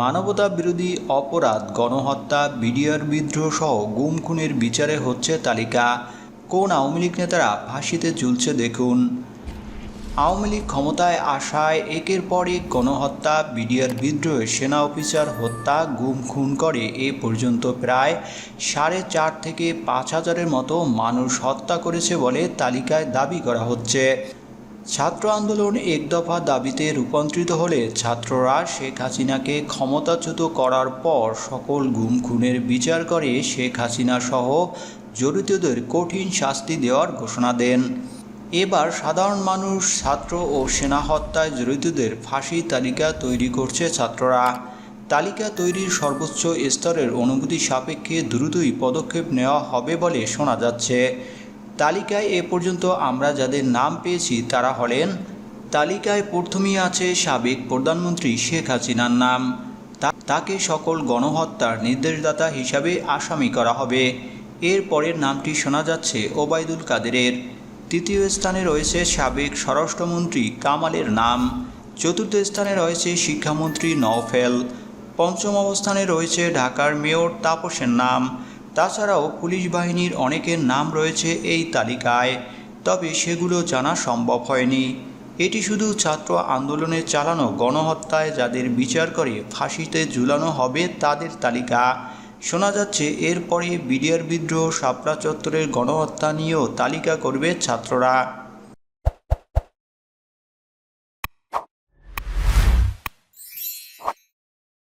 মানবতা বিরোধী অপরাধ, গণহত্যা, বিডিআর বিদ্রোহ সহ গুম খুনের বিচারে হচ্ছে তালিকা। কোন আওয়ামী লীগ নেতারা ফাঁসিতে ঝুলছে দেখুন। আওয়ামী লীগ ক্ষমতায় আসায় একের পর এক গণহত্যা, বিডিআর বিদ্রোহে সেনা অফিসার হত্যা, গুম খুন করে এ পর্যন্ত প্রায় সাড়ে চার থেকে পাঁচ হাজারের মতো মানুষ হত্যা করেছে বলে তালিকায় দাবি করা হচ্ছে। ছাত্র আন্দোলন এক দফা দাবিতে রূপান্তরিত হলে ছাত্ররা শেখ হাসিনাকে ক্ষমতাচ্যুত করার পর সকল গুম খুনের বিচার করে শেখ হাসিনা সহ জড়িতদের কঠিন শাস্তি দেওয়ার ঘোষণা দেন। এবার সাধারণ মানুষ, ছাত্র ও সেনা হত্যায় জড়িতদের ফাঁসি তালিকা তৈরি করছে ছাত্ররা। তালিকা তৈরির সর্বোচ্চ স্তরের অনুমতি সাপেক্ষে দ্রুতই পদক্ষেপ নেওয়া হবে বলে শোনা যাচ্ছে। তালিকায় এ পর্যন্ত আমরা যাদের নাম পেয়েছি তারা হলেন, তালিকায় প্রথমেই আছে সাবেক প্রধানমন্ত্রী শেখ হাসিনার নাম। তাকে সকল গণহত্যার নির্দেশদাতা হিসাবে আসামি করা হবে। এর পরের নামটি শোনা যাচ্ছে ওবায়দুল কাদেরের। তৃতীয় স্থানে রয়েছে সাবেক স্বরাষ্ট্রমন্ত্রী কামালের নাম। চতুর্থ স্থানে রয়েছে শিক্ষামন্ত্রী নওফেল। পঞ্চম অবস্থানে রয়েছে ঢাকার মেয়র তাপসের নাম। তাছাড়াও পুলিশ বাহিনীর অনেকের নাম রয়েছে এই তালিকায়, তবে সেগুলো জানা সম্ভব হয়নি। এটি শুধু ছাত্র আন্দোলনে চালানো গণহত্যায় যাদের বিচার করে ফাঁসিতে ঝুলানো হবে তাদের তালিকা। শোনা যাচ্ছে এরপরে বিডিআর বিদ্রোহ শাপলা চত্বরের গণহত্যা নিয়েও তালিকা করবে ছাত্ররা।